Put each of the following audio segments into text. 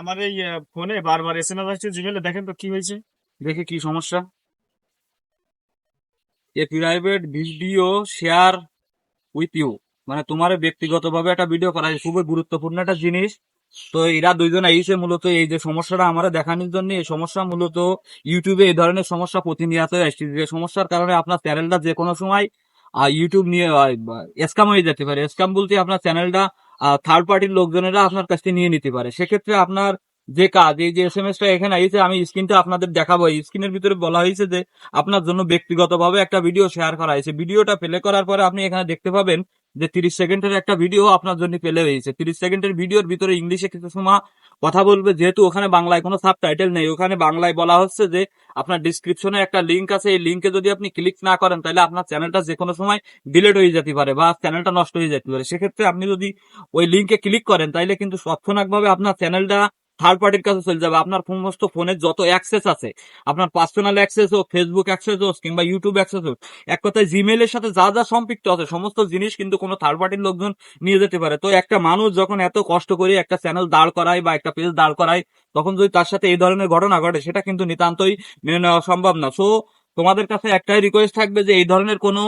আমার এই ফোনে বারবার এসএমএস আসছে জিমেলে দেখেন তো কি হয়েছে। দেখে কি সমস্যা। A private video share with you মানে তোমার ব্যক্তিগতভাবে একটা ভিডিও করা খুবই গুরুত্বপূর্ণ একটা জিনিস। তো এরা দুইজন আইসে মূলত এই যে সমস্যাটা আমরা দেখানোর জন্য, এই সমস্যা মূলত ইউটিউবে এই ধরনের সমস্যা প্রতিনিয়ত আসছে। যে সমস্যার কারণে আপনার চ্যানেলটা যে কোনো সময় ইউটিউব নিয়ে স্ক্যাম হয়ে যেতে পারে। স্ক্যাম বলতে আপনার চ্যানেলটা থার্ড পার্টির লোকজনেরা আপনার কাছ থেকে নিয়ে নিতে পারে। সেক্ষেত্রে আপনার যে কাজ, এই যে এস এম এসটা এখানে আইছে, আমি স্ক্রিনটা আপনাদের দেখাবো। স্ক্রিনের ভিতরে বলা হয়েছে যে, আপনার জন্য ব্যক্তিগতভাবে একটা ভিডিও শেয়ার করা হয়েছে। ভিডিওটা প্লে করার পরে আপনি এখানে দেখতে পাবেন যে, তিরিশ সেকেন্ডের একটা ভিডিও আপনার জন্য পেলে হয়েছে। তিরিশ সেকেন্ডের ভিডিওর ভিতরে ইংলিশে কিছু সময় কথা বলবে, যেহেতু ওখানে বাংলায় কোনো সাব টাইটেল নেই। ওখানে বাংলায় বলা হচ্ছে যে, আপনার ডিসক্রিপশনে একটা লিঙ্ক আছে। এই লিঙ্কে যদি আপনি ক্লিক না করেন, তাহলে আপনার চ্যানেলটা যে কোনো সময় ডিলেট হয়ে যেতে পারে বা চ্যানেলটা নষ্ট হয়ে যেতে পারে। সেক্ষেত্রে আপনি যদি ওই লিঙ্কে ক্লিক করেন, তাহলে কিন্তু তৎক্ষণাৎভাবে আপনার চ্যানেলটা থার্ড পার্টির কাছে চলে যাবে। আপনার সমস্ত ফোনের যত অ্যাক্সেস আছে, আপনার পার্সোনাল অ্যাক্সেস হোক ফেসবুক অ্যাক্সেস হোক, কিংবা ইউটিউব অ্যাক্সেস হোক, এক কথায় জিমেলের সাথে যা যা সম্পৃক্ত আছে, সমস্ত জিনিস কিন্তু কোনো থার্ড পার্টির লোকজন নিয়ে যেতে পারে। তো একটা মানুষ যখন এত কষ্ট করে একটা চ্যানেল দাঁড় করায় বা একটা পেজ দাঁড় করায়, তখন যদি তার সাথে এই ধরনের ঘটনা ঘটে, সেটা কিন্তু নিতান্তই মেনে নেওয়া সম্ভব না। সো তোমাদের কাছে একটাই রিকোয়েস্ট থাকবে যে এই ধরনের কোনো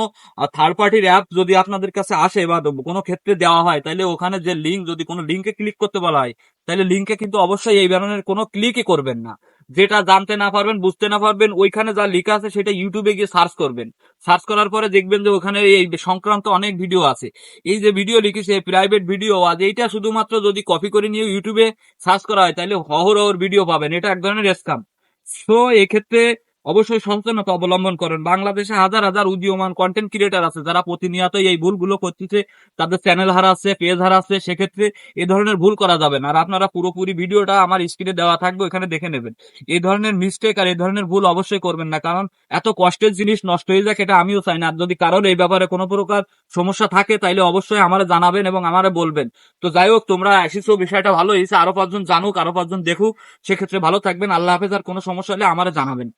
থার্ড পার্টির অ্যাপ যদি আপনাদের কাছে আসে বা কোনো ক্ষেত্রে দেওয়া হয় তাহলে ওখানে যে লিঙ্ক যদি কোনো লিঙ্কে ক্লিক করতে বলা হয় তাহলে লিঙ্কে কিন্তু অবশ্যই এই ধরনের কোনো ক্লিকই করবেন না। যেটা জানতে না পারবেন, বুঝতে না পারবেন, ওইখানে যা লেখা আছে সেটা ইউটিউবে গিয়ে সার্চ করবেন। সার্চ করার পরে দেখবেন যে ওখানে এই সংক্রান্ত অনেক ভিডিও আছে। এই যে ভিডিও লিখেছে প্রাইভেট ভিডিও আজ এইটা শুধুমাত্র যদি কপি করে নিয়ে ইউটিউবে সার্চ করা হয় তাহলে হহরহর ভিডিও পাবেন। এটা এক ধরনের স্ক্যাম সো এক্ষেত্রে অবশ্যই সচেতনতা অবলম্বন করেন। বাংলাদেশে হাজার হাজার উদীয়মান কন্টেন্ট ক্রিয়েটার আছে, যারা প্রতিনিয়ত এই ভুলগুলো করতেছে, তাদের চ্যানেল হারাচ্ছে পেজ হারাচ্ছে, সেক্ষেত্রে এ ধরনের ভুল করা যাবে না। আর আপনারা পুরোপুরি ভিডিওটা আমার স্ক্রিনে দেওয়া থাকবে, ওখানে দেখে নেবেন। এই ধরনের মিস্টেক আর এই ধরনের ভুল অবশ্যই করবেন না, কারণ এত কষ্টের জিনিস নষ্ট হয়ে যাক এটা আমিও চাই না। আর যদি কারোর এই ব্যাপারে কোনো প্রকার সমস্যা থাকে, তাইলে অবশ্যই আমারে জানাবেন এবং আমারে বলবেন। তো যাই হোক, তোমরা আসিছো বিষয়টা ভালো হয়েছে, আরও পাঁচজন জানুক, আরও পাঁচজন দেখুক, সেক্ষেত্রে ভালো থাকবেন। আল্লাহ হাফেজ, আর কোনো সমস্যা হলে আমারে জানাবেন।